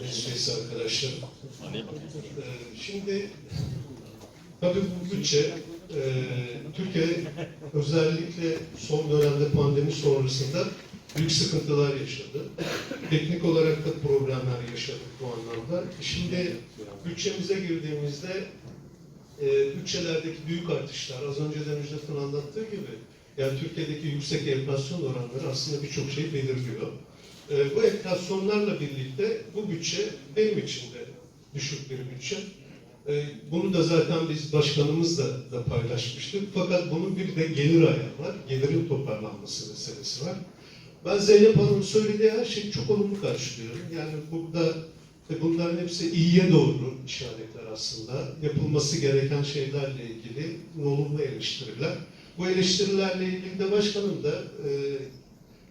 meclis arkadaşlarım. Alayım. Ee, Şimdi tabii bu bütçe e, Türkiye özellikle son dönemde pandemi sonrasında büyük sıkıntılar yaşadı. Teknik olarak da problemler yaşadık bu anlamda. Şimdi bütçemize girdiğimizde e, bütçelerdeki büyük artışlar, az önce de Müjdat'ın anlattığı gibi, yani Türkiye'deki yüksek enflasyon oranları aslında birçok şey belirliyor. E, bu enflasyonlarla birlikte bu bütçe benim için de düşük bir bütçe. E, bunu da zaten biz başkanımızla da paylaşmıştık. Fakat bunun bir de gelir ayağı var. Gelirin toparlanması meselesi var. Ben Zeynep Hanım'ın söylediği her şeyi çok olumlu karşılıyorum. Yani burada ve bunların hepsi iyiye doğru işaretler aslında. Yapılması gereken şeylerle ilgili olumlu eleştiriler. Bu eleştirilerle ilgili de başkanım da e,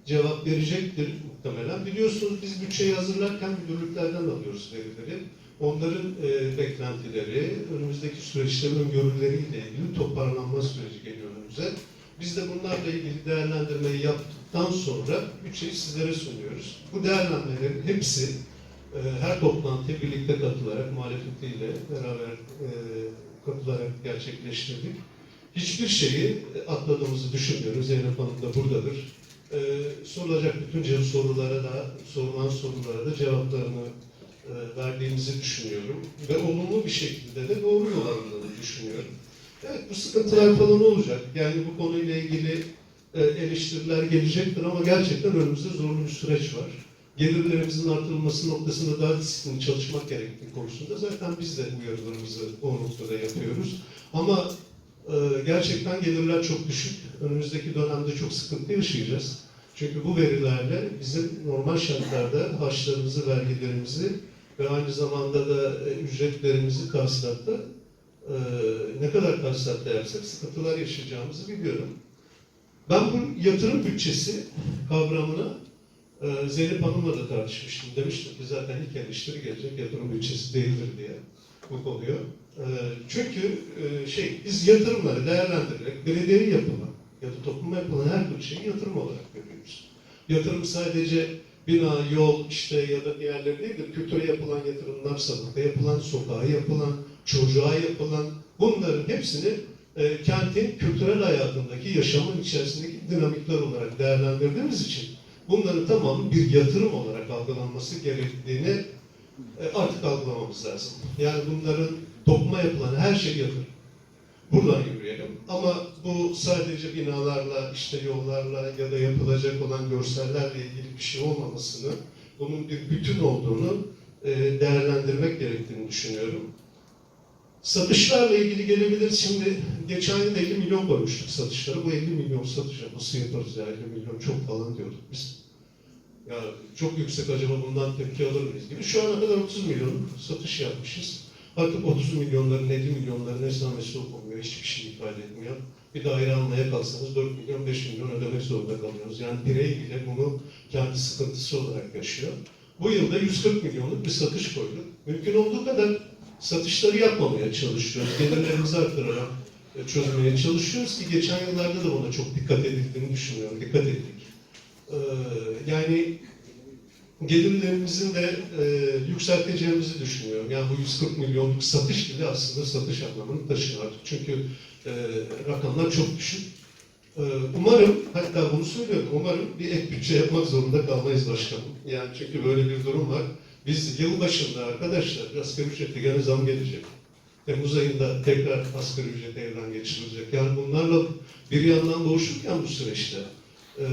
cevap verecektir muhtemelen. Biliyorsunuz biz bütçeyi hazırlarken müdürlüklerden alıyoruz verileri. Onların e, beklentileri, önümüzdeki süreçlerin öngörüleriyle ilgili toparlanma süreci geliyor önümüze. Biz de bunlarla ilgili değerlendirmeyi yaptıktan sonra bütçeyi sizlere sunuyoruz. Bu değerlendirmelerin hepsi e, her toplantıya birlikte katılarak, muhalefetiyle beraber e, katılarak gerçekleştirdik. Hiçbir şeyi atladığımızı düşünmüyorum. Zeynep Hanım da buradadır. E, sorulacak bütün sorulara da, sorulan sorulara da cevaplarını e, verdiğimizi düşünüyorum. Ve olumlu bir şekilde de doğru yol düşünüyorum. Evet bu sıkıntılar falan olacak. Yani bu konuyla ilgili e, eleştiriler gelecektir ama gerçekten önümüzde zorlu bir süreç var. Gelirlerimizin artırılması noktasında daha disiplinli çalışmak gerektiği konusunda zaten biz de uyarılarımızı o noktada yapıyoruz. Ama gerçekten gelirler çok düşük. Önümüzdeki dönemde çok sıkıntı yaşayacağız. Çünkü bu verilerle bizim normal şartlarda harçlarımızı, vergilerimizi ve aynı zamanda da e, ücretlerimizi karşılatta e, ne kadar karşılatta yapsak sıkıntılar yaşayacağımızı biliyorum. Ben bu yatırım bütçesi kavramını e, Zeynep Hanım'la da tartışmıştım. Demiştim ki zaten ilk eleştiri gelecek yatırım bütçesi değildir diye bu konuyu. E, çünkü e, şey biz yatırımları değerlendirerek belediyenin yapılan ya da topluma yapılan her bir şeyi yatırım olarak görüyoruz. Yatırım sadece bina, yol işte ya da diğerleri değil de kültüre yapılan yatırımlar, sanata yapılan, sokağa yapılan, çocuğa yapılan bunların hepsini e, kentin kültürel hayatındaki yaşamın içerisindeki dinamikler olarak değerlendirdiğimiz için bunların tamamı bir yatırım olarak algılanması gerektiğini e, artık algılamamız lazım. Yani bunların topluma yapılan her şey yatırım. Buradan yürüyelim. Ama bu sadece binalarla, işte yollarla ya da yapılacak olan görsellerle ilgili bir şey olmamasını, bunun bir bütün olduğunu e, değerlendirmek gerektiğini düşünüyorum. Satışlarla ilgili gelebiliriz. Şimdi geçen yıl 50 milyon koymuştuk satışlara. Bu 50 milyon satışa nasıl yaparız ya 50 milyon çok falan diyorduk biz. Ya çok yüksek acaba bundan tepki alır mıyız gibi. Şu ana kadar 30 milyon satış yapmışız. Artık 30 milyonların 50 milyonların esamesi okunmuyor. Hiçbir şey ifade etmiyor. Bir daire almaya kalksanız 4 milyon 5 milyon ödemek zorunda kalıyoruz. Yani birey bile bunu kendi sıkıntısı olarak yaşıyor. Bu yılda 140 milyonluk bir satış koyduk. Mümkün olduğu kadar satışları yapmamaya çalışıyoruz. Gelirlerimizi arttırarak e, çözmeye çalışıyoruz ki geçen yıllarda da buna çok dikkat edildiğini düşünüyorum. Dikkat ettik. Ee, yani gelirlerimizin de e, yükselteceğimizi düşünüyorum. Yani bu 140 milyonluk satış bile aslında satış anlamını taşıyor artık. Çünkü e, rakamlar çok düşük. E, umarım, hatta bunu söylüyorum, umarım bir ek bütçe yapmak zorunda kalmayız başkanım. Yani çünkü böyle bir durum var. Biz yıl başında arkadaşlar asgari ücrete gene zam gelecek. Temmuz ayında tekrar asgari ücret evden geçirilecek. Yani bunlarla bir yandan boğuşurken bu süreçte e,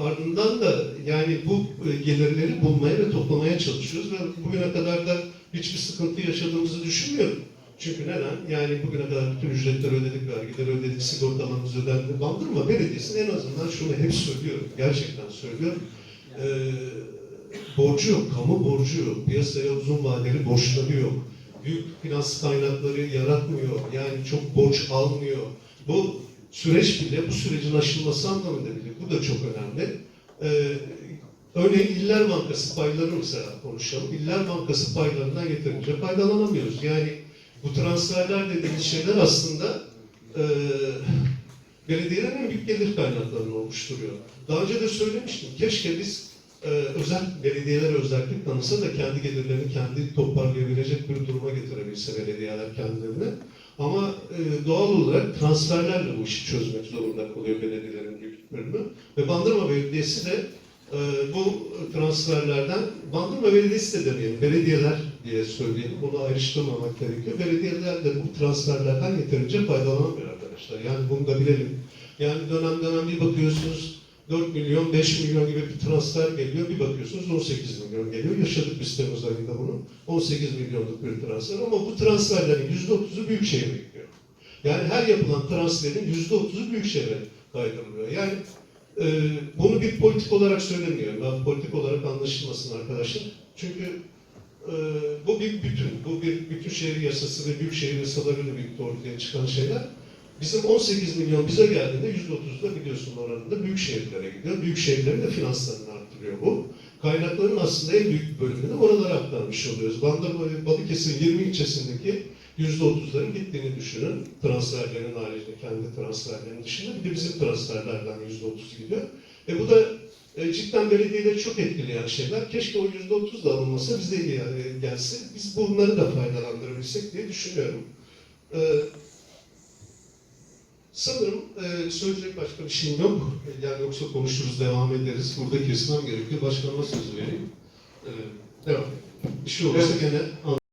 ardından da yani bu e, gelirleri bulmaya ve toplamaya çalışıyoruz ve bugüne kadar da hiçbir sıkıntı yaşadığımızı düşünmüyorum. Çünkü neden? Yani bugüne kadar bütün ücretleri ödedik, vergileri ödedik, sigortalarımız ödendi. Bandırma Belediyesi'nin en azından şunu hep söylüyorum, gerçekten söylüyorum. E, borcu yok, kamu borcu yok, piyasaya uzun vadeli borçları yok. Büyük finans kaynakları yaratmıyor, yani çok borç almıyor. Bu süreç bile, bu sürecin aşılması anlamında bile, bu da çok önemli. Ee, örneğin İller Bankası payları mesela konuşalım. İller Bankası paylarından yeterince faydalanamıyoruz. Yani bu transferler dediğimiz şeyler aslında e, belediyelerin en büyük gelir kaynaklarını oluşturuyor. Daha önce de söylemiştim. Keşke biz e, özel belediyelere özellik tanısa da kendi gelirlerini kendi toparlayabilecek bir duruma getirebilse belediyeler kendilerini. Ama e, doğal olarak transferlerle bu işi çözmek zorunda kalıyor belediyelerin büyük bölümü. Ve Bandırma Belediyesi de e, bu transferlerden, Bandırma Belediyesi de demeyelim, belediyeler diye söyleyelim, bunu ayrıştırmamak gerekiyor. Belediyeler de bu transferlerden yeterince faydalanamıyor arkadaşlar. Yani bunu da bilelim. Yani dönem dönem bir bakıyorsunuz 4 milyon, 5 milyon gibi bir transfer geliyor. Bir bakıyorsunuz 18 milyon geliyor. Yaşadık biz Temmuz ayında bunu. 18 milyonluk bir transfer ama bu transferlerin %30'u Büyükşehir'e gidiyor. Yani her yapılan transferin %30'u Büyükşehir'e kaydırılıyor. Yani e, bunu bir politik olarak söylemiyorum. Ben politik olarak anlaşılmasın arkadaşlar. Çünkü e, bu bir bütün. Bu bir bütün şehir yasası ve büyükşehir yasalarıyla birlikte ortaya çıkan şeyler. Bizim 18 milyon bize geldiğinde %30'da biliyorsun oranında büyük şehirlere gidiyor. Büyük şehirlerin de finanslarını arttırıyor bu. Kaynakların aslında en büyük bölümünü oralara aktarmış oluyoruz. Bandırma Balıkesir 20 ilçesindeki %30'ların gittiğini düşünün. Transferlerin haricinde, kendi transferlerin dışında. Bir de bizim transferlerden %30 gidiyor. E bu da e, cidden belediyeleri çok etkileyen şeyler. Keşke o %30 da alınmasa bize iyi, gelse. Biz bunları da faydalandırabilsek diye düşünüyorum. E, Sanırım e, söyleyecek başka bir şeyim yok. Yani yoksa konuşuruz, devam ederiz. Burada kesmem gerekiyor. Başkanıma söz vereyim. E, devam. Bir şey olursa gene